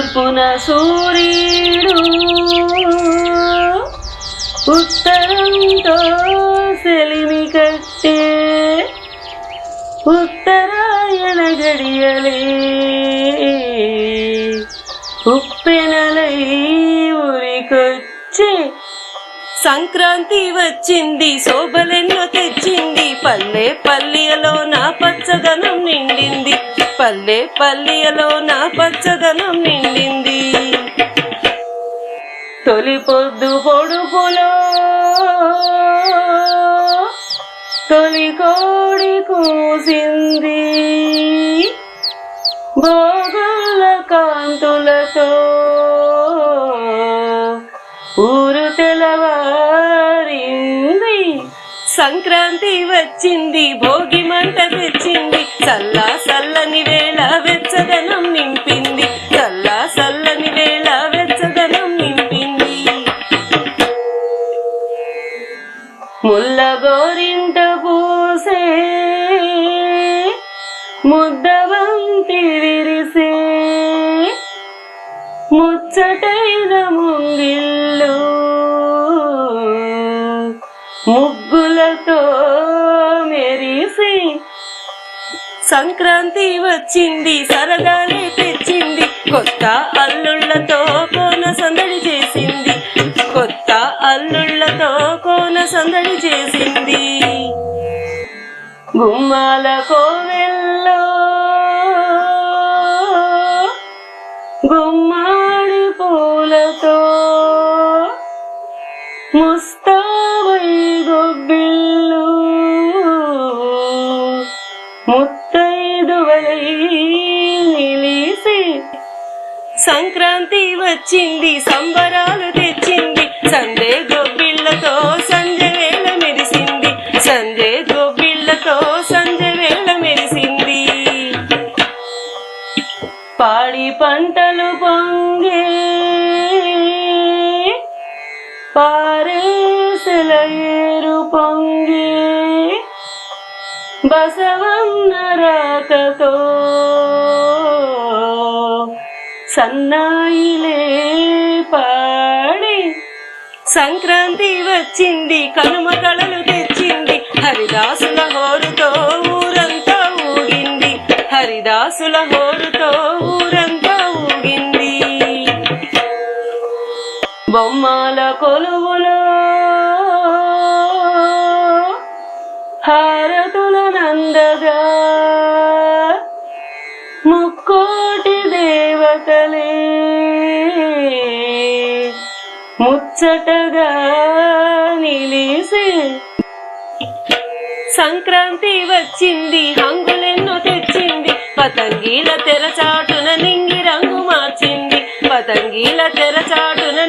తూర్పున సూర్యుడు ఉత్తరంతో సెలిమి కట్టే ఉత్తరాయణ గడియలే. ఉప్పెనలై ఊరికొచ్చే సంక్రాంతి వచ్చింది శోభలెన్నో తెచ్చింది పల్లె పల్లెలో నా పచ్చదనం నిండింది. పల్లె పల్లెలో నా పచ్చదనం నిండింది. తొలి పొద్దు పొడుపులో తొలి కోడి కూసింది. సంక్రాంతి వచ్చింది భోగి మంట తెచ్చింది. చల్లా చల్లని వేళ వెచ్చదనం నింపింది. చల్లా చల్లని వేళ వెచ్చదనం నింపింది. ముల్ల గోరింట పూసే ముద్దవంతి విరిసే ముచ్చటైన ముంగిళ్ళు. ముగ్గులతో మెరిసి సంక్రాంతి వచ్చింది సరదాలే తెచ్చింది. కొత్త అల్లుళ్ళతో ముత్తైదువలై నిలిసి సంక్రాంతి వచ్చింది సంబరాలు తెచ్చింది సందే గొబ్బిళ్ళతో సంజె వేళ మెరిసింది సందే గొబ్బిళ్ళతో సంజె వేళ మెరిసింది. పాడి పంటలు పొంగే పారేసల ఏరు పొంగే బసవన్న సన్నాయిలే పాడి సంక్రాంతి వచ్చింది కనుమ కళలు తెచ్చింది హరిదాసుల హోరుతో ఊరంతా ఊగింది హరిదాసుల హోరుతో ఊరంతా ఊగింది. బొమ్మల కొలువులు దేవతలే ముచ్చటగా నిలిసి సంక్రాంతి వచ్చింది హంగులెన్నో తెచ్చింది పతంగీల తెరచాటున నింగి రంగు మార్చింది పతంగీల తెరచాటున